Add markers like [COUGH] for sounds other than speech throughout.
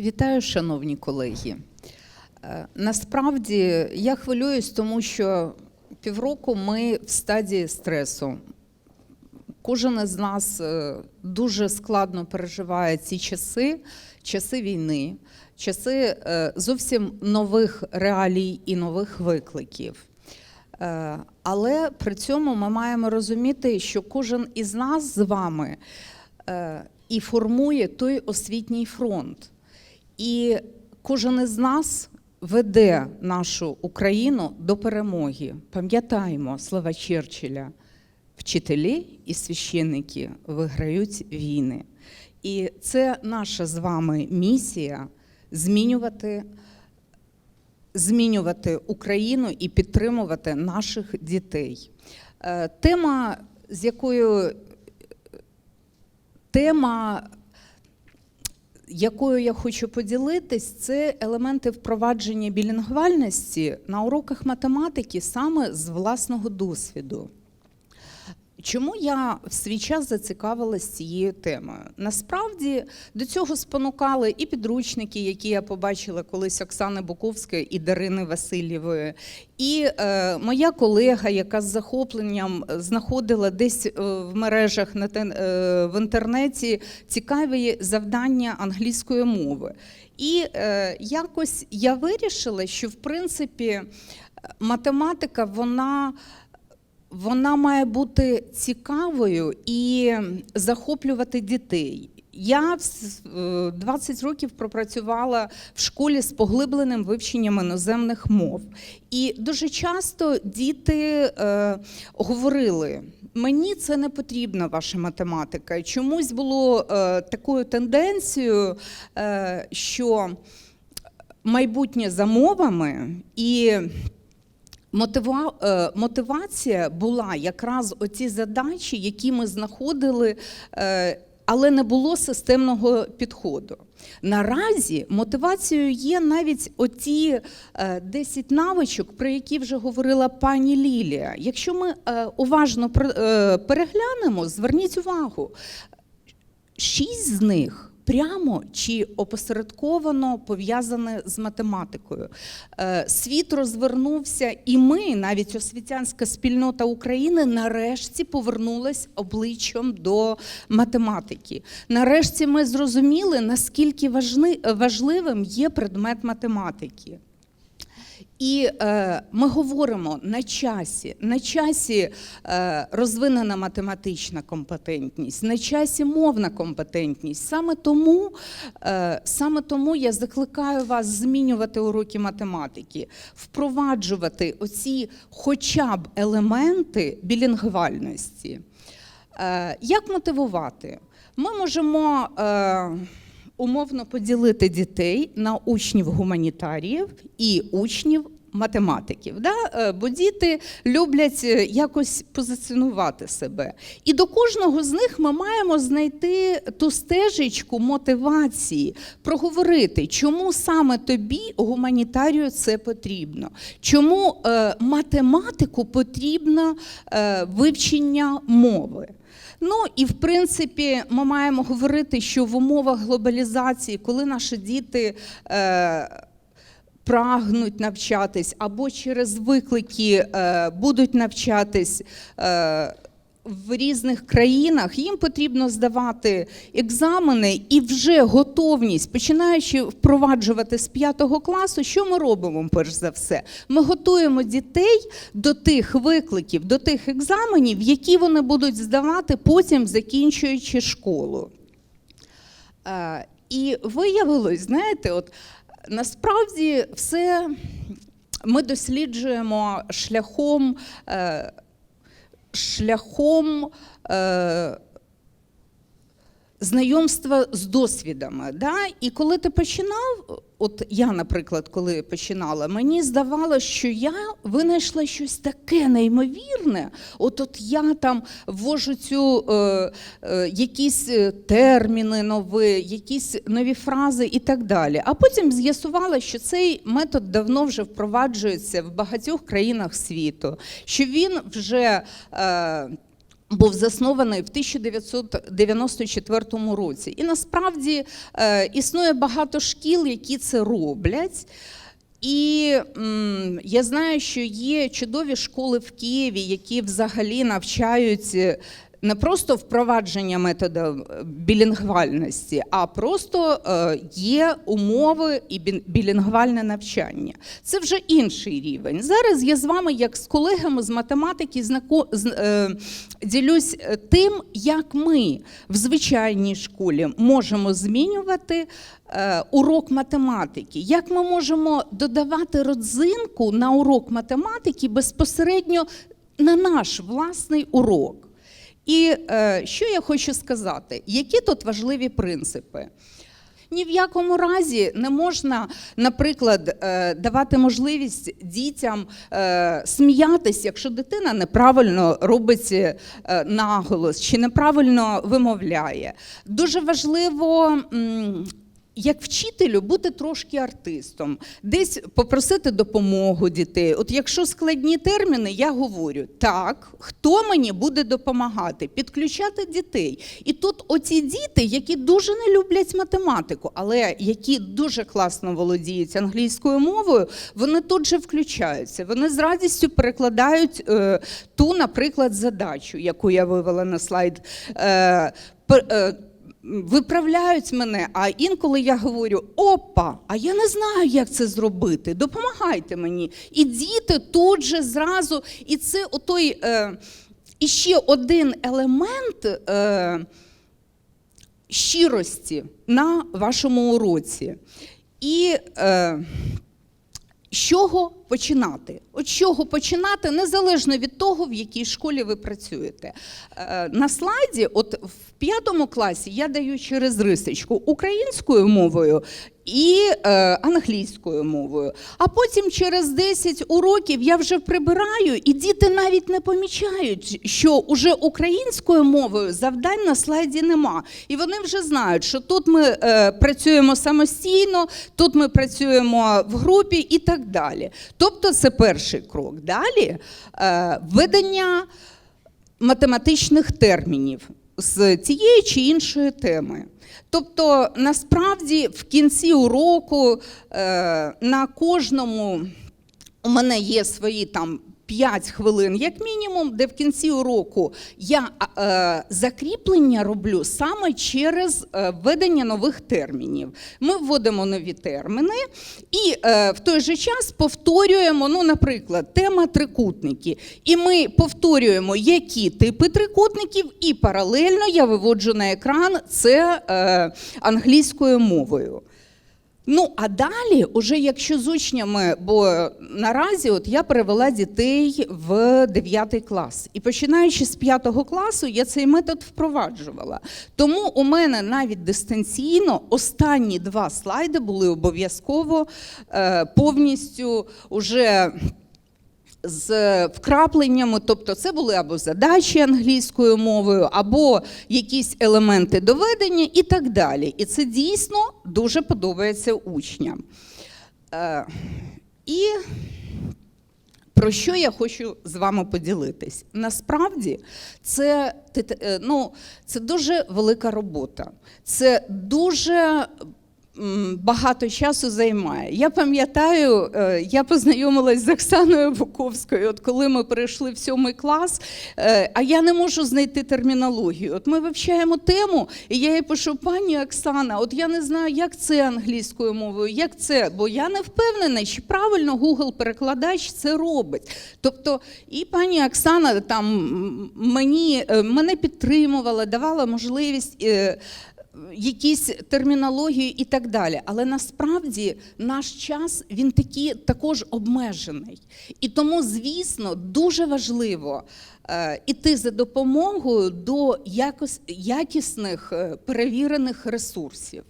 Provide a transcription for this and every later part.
Вітаю, шановні колеги. Е, Насправді я хвилююсь, тому що півроку ми в стадії стресу. Кожен із нас е, дуже складно переживає ці часи, часи війни, часи е, зовсім нових реалій і нових викликів. Але при цьому ми маємо розуміти, що кожен із нас з вами і формує той освітній фронт. І кожен із нас веде нашу Україну до перемоги. Пам'ятаємо слова Черчилля. Вчителі і священники виграють війни. І це наша з вами місія змінювати, змінювати Україну і підтримувати наших дітей. Е, Тема, з якою тема, якою я хочу поділитись, це елементи впровадження білінгвальності на уроках математики саме з власного досвіду. Чому я в свій час зацікавилась цією темою? Насправді до цього спонукали і підручники, які я побачила колись Оксани Буковської і Дарини Васильєвої, і е, моя колега, яка з захопленням знаходила десь е, в мережах на те- е, в інтернеті цікаві завдання англійської мови. І е, якось я вирішила, що в принципі математика вона вона має бути цікавою і захоплювати дітей. Я в е, 20 років пропрацювала в школі з поглибленим вивченням іноземних мов. І дуже часто діти е, говорили: мені це не потрібна ваша математика. Чомусь було е, такою тенденцією, е, що майбутнє за мовами і Мотива... е, Мотивація була якраз оці задачі, які ми знаходили, е, але не було системного підходу. Наразі мотивацією є навіть оті е, 10 навичок, про які вже говорила пані Лілія. Якщо ми е, уважно е, переглянемо, зверніть увагу, шість з них прямо чи опосередковано пов'язане з математикою. Е, Світ розвернувся, і ми, навіть освітянська спільнота України, нарешті повернулась обличчям до математики. Нарешті ми зрозуміли, наскільки важливим є предмет математики. І е, ми говоримо на часі, на часі е, розвинена математична компетентність, на часі мовна компетентність. Саме тому, е, саме тому я закликаю вас змінювати уроки математики, впроваджувати оці хоча б елементи білінгвальності. Е, як мотивувати? Ми можемо. Е, умовно поділити дітей на учнів гуманітаріїв і учнів математиків. Да? Е, Бо діти люблять е, якось позиціонувати себе. І до кожного з них ми маємо знайти ту стежечку мотивації, проговорити, чому саме тобі гуманітарію це потрібно, чому е, математику потрібно вивчення мови. Ну і в принципі, ми маємо говорити, що в умовах глобалізації, коли наші діти е, прагнуть навчатись або через виклики е, будуть навчатись. Е, в різних країнах їм потрібно здавати екзамени і вже готовність, починаючи впроваджувати з п'ятого класу, що ми робимо перш за все? Ми готуємо дітей до тих викликів, до тих екзаменів, які вони будуть здавати потім, закінчуючи школу. Е, І виявилось, знаєте, от насправді все ми досліджуємо шляхом. Шляхом е, знайомства з досвідами. Да? І коли ти починав, от я, наприклад, коли починала, мені здавалося, що я винайшла щось таке неймовірне. От от я там ввожу цю е, е, якісь е, терміни нові, якісь нові фрази і так далі. А потім з'ясувала, що цей метод давно вже впроваджується в багатьох країнах світу, що він вже. Е, був заснований в 1994 році. І насправді е, існує багато шкіл, які це роблять. І м, я знаю, що є чудові школи в Києві, які взагалі навчають е, не просто впровадження методу е, білінгвальності, а просто е, є умови і білінгвальне навчання. Це вже інший рівень. Зараз я з вами, як з колегами з математики, е, ділюсь тим, як ми в звичайній школі можемо змінювати урок математики, як ми можемо додавати родзинку на урок математики безпосередньо на наш власний урок. І е, що я хочу сказати? Які тут важливі принципи? Ні в якому разі не можна, наприклад, е, давати можливість дітям сміятися, сміятись, якщо дитина неправильно робить е, наголос чи неправильно вимовляє. Дуже важливо. Як вчителю бути трошки артистом, десь попросити допомогу дітей. От якщо складні терміни, я говорю, так, хто мені буде допомагати? Підключати дітей. І тут оці діти, які дуже не люблять математику, але які дуже класно володіють англійською мовою, вони тут же включаються. Вони з радістю перекладають е, ту, наприклад, задачу, яку я вивела на слайд. Е, е, Виправляють мене, а інколи я говорю: опа, а я не знаю, як це зробити. Допомагайте мені. І діти тут же зразу, і це отой е, іще один елемент е, щирості на вашому уроці. І е, з чого починати? От чого починати, незалежно від того, в якій школі ви працюєте. Е, На слайді, от в п'ятому класі, я даю через рисочку українською мовою і е, англійською мовою. А потім через 10 уроків я вже прибираю, і діти навіть не помічають, що уже українською мовою завдань на слайді нема. І вони вже знають, що тут ми е, працюємо самостійно, тут ми працюємо в групі і так далі. Тобто це перший крок. Далі е, введення математичних термінів з цієї чи іншої теми. Тобто, насправді, в кінці уроку е, на кожному у мене є свої там 5 хвилин, як мінімум, де в кінці уроку я е, закріплення роблю саме через е, введення нових термінів. Ми вводимо нові терміни і е, в той же час повторюємо, ну, наприклад, тема трикутники. І ми повторюємо, які типи трикутників, і паралельно я виводжу на екран це е, англійською мовою. Ну, а далі, уже якщо з учнями, бо наразі от я перевела дітей в 9 клас. І починаючи з 5 класу, я цей метод впроваджувала. Тому у мене навіть дистанційно останні два слайди були обов'язково е, повністю уже з вкрапленнями, тобто це були або задачі англійською мовою, або якісь елементи доведення і так далі. І це дійсно дуже подобається учням. Е, І про що я хочу з вами поділитись? Насправді це, е, ну, це дуже велика робота. Це дуже багато часу займає. Я пам'ятаю, е, я познайомилась з Оксаною Буковською, от коли ми перейшли в сьомий клас, е, а я не можу знайти термінологію. От ми вивчаємо тему, і я їй пишу, пані Оксана, от я не знаю, як це англійською мовою, як це, бо я не впевнена, чи правильно Google-перекладач це робить. Тобто, і пані Оксана там мені, е, мене підтримувала, давала можливість. Якісь термінології і так далі. Але насправді наш час він такі, також обмежений. І тому, звісно, дуже важливо е, іти за допомогою до якісних е, перевірених ресурсів.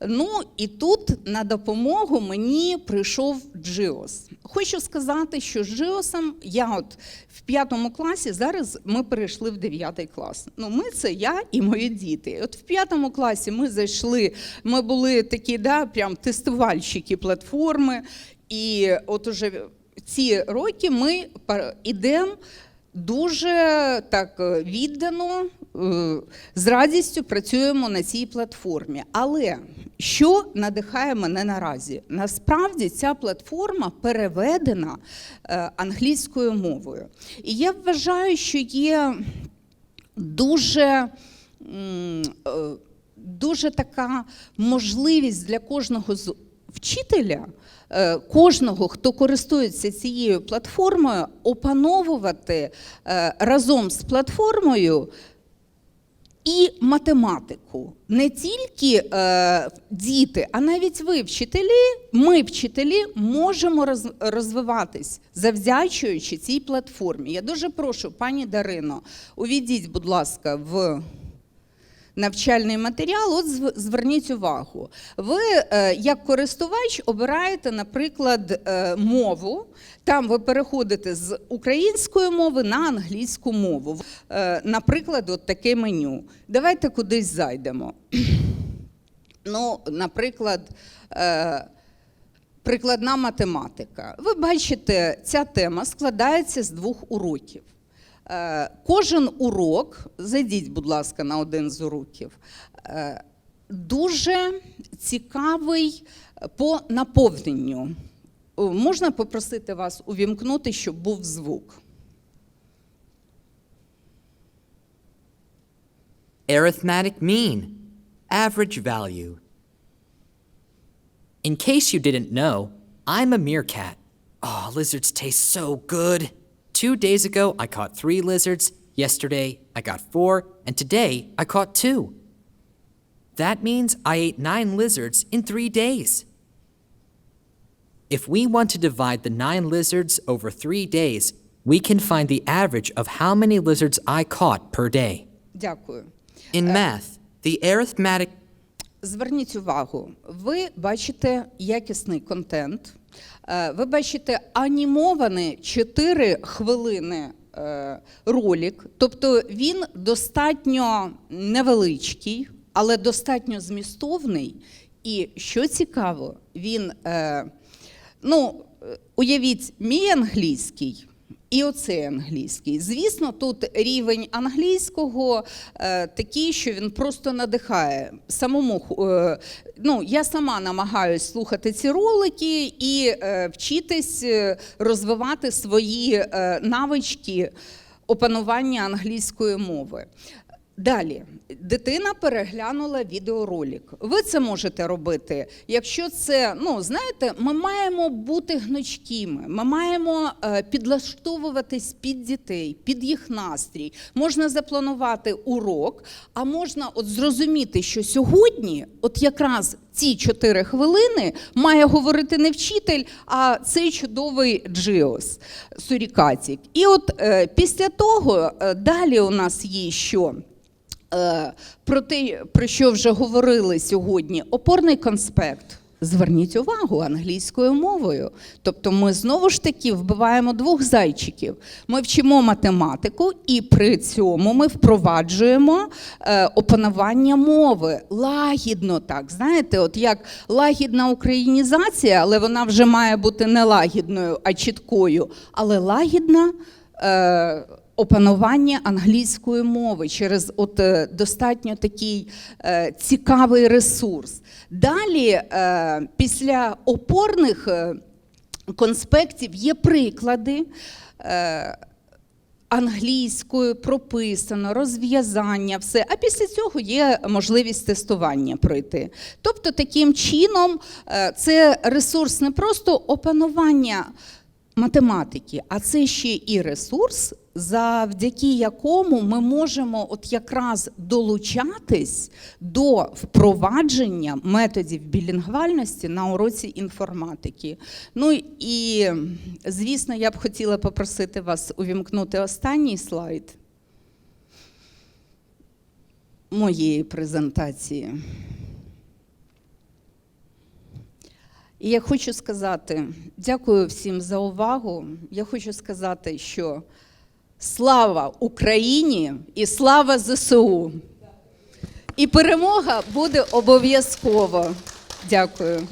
Ну і тут на допомогу мені прийшов Джиос. Хочу сказати, що з Джиосом я от в п'ятому класі, зараз ми перейшли в дев'ятий клас. Ну, ми це я і мої діти. От в п'ятому класі ми зайшли, ми були такі, да, прям тестувальщики платформи. І от уже ці роки ми йдемо дуже так е, віддано, з радістю працюємо на цій платформі. Але що надихає мене наразі? Насправді ця платформа переведена е, англійською мовою. І я вважаю, що є дуже, е, дуже така можливість для кожного з вчителя, е, кожного, хто користується цією платформою, опановувати е, разом з платформою. І математику не тільки е, діти, а навіть ви, вчителі, ми, вчителі, можемо роз, розвиватись, завдячуючи цій платформі. Я дуже прошу, пані Дарино, увійдіть, будь ласка, в навчальний матеріал. От зверніть увагу. Ви, е, як користувач, обираєте, наприклад, е, мову. Там ви переходите з української мови на англійську мову. Е, Наприклад, от таке меню. Давайте кудись зайдемо. [CLEARS THROAT] Ну, наприклад, прикладна математика. Ви бачите, ця тема складається з двох уроків. Е, Кожен урок, зайдіть, будь ласка, на один з уроків, е, дуже цікавий по наповненню. Можна попросити вас увімкнути, щоб був звук. Arithmetic mean, average value. In case you didn't know, I'm a meerkat. Oh, lizards taste so good. Two days ago, I caught three lizards. Yesterday, I got four. And today, I caught two. That means I ate nine lizards in three days. If we want to divide the nine lizards over three days, we can find the average of how many lizards I caught per day. Дякую. In math, the arithmetic Зверніть увагу, ви бачите якісний контент, е, ви бачите анімований 4 хвилини е, ролик, тобто він достатньо невеличкий, але достатньо змістовний. І що цікаво, він, е, ну, уявіть, мій англійський. І оцей англійський. Звісно, тут рівень англійського е, такий, що він просто надихає. Самому е, ну, я сама намагаюся слухати ці ролики і е, вчитись розвивати свої навички опанування англійської мови. Далі, дитина переглянула відеоролик. Ви це можете робити. Якщо це, ну знаєте, ми маємо бути гнучкими, ми маємо е, підлаштовуватись під дітей, під їх настрій. Можна запланувати урок, а можна от зрозуміти, що сьогодні, от якраз ці 4 хвилини, має говорити не вчитель, а цей чудовий Джиос Сурікатік. І от е, після того е, далі у нас є що? Е, Про те, про що вже говорили сьогодні, опорний конспект. Зверніть увагу англійською мовою. Тобто ми знову ж таки вбиваємо двох зайчиків. Ми вчимо математику, і при цьому ми впроваджуємо е, опанування мови лагідно так. Знаєте, от як лагідна українізація, але вона вже має бути не лагідною, а чіткою, але лагідна. Е, опанування англійської мови через от е, достатньо такий е, цікавий ресурс. Далі, е, після опорних конспектів є приклади. Е, Англійською прописано, розв'язання, все. А після цього є можливість тестування пройти. Тобто, таким чином, це ресурс не просто опанування математики, а це ще і ресурс, завдяки якому ми можемо от якраз долучатись до впровадження методів білінгвальності на уроці інформатики. Ну і, звісно, я б хотіла попросити вас увімкнути останній слайд моєї презентації. І я хочу сказати, дякую всім за увагу. Я хочу сказати, що слава Україні і слава ЗСУ. І перемога буде обов'язково. Дякую.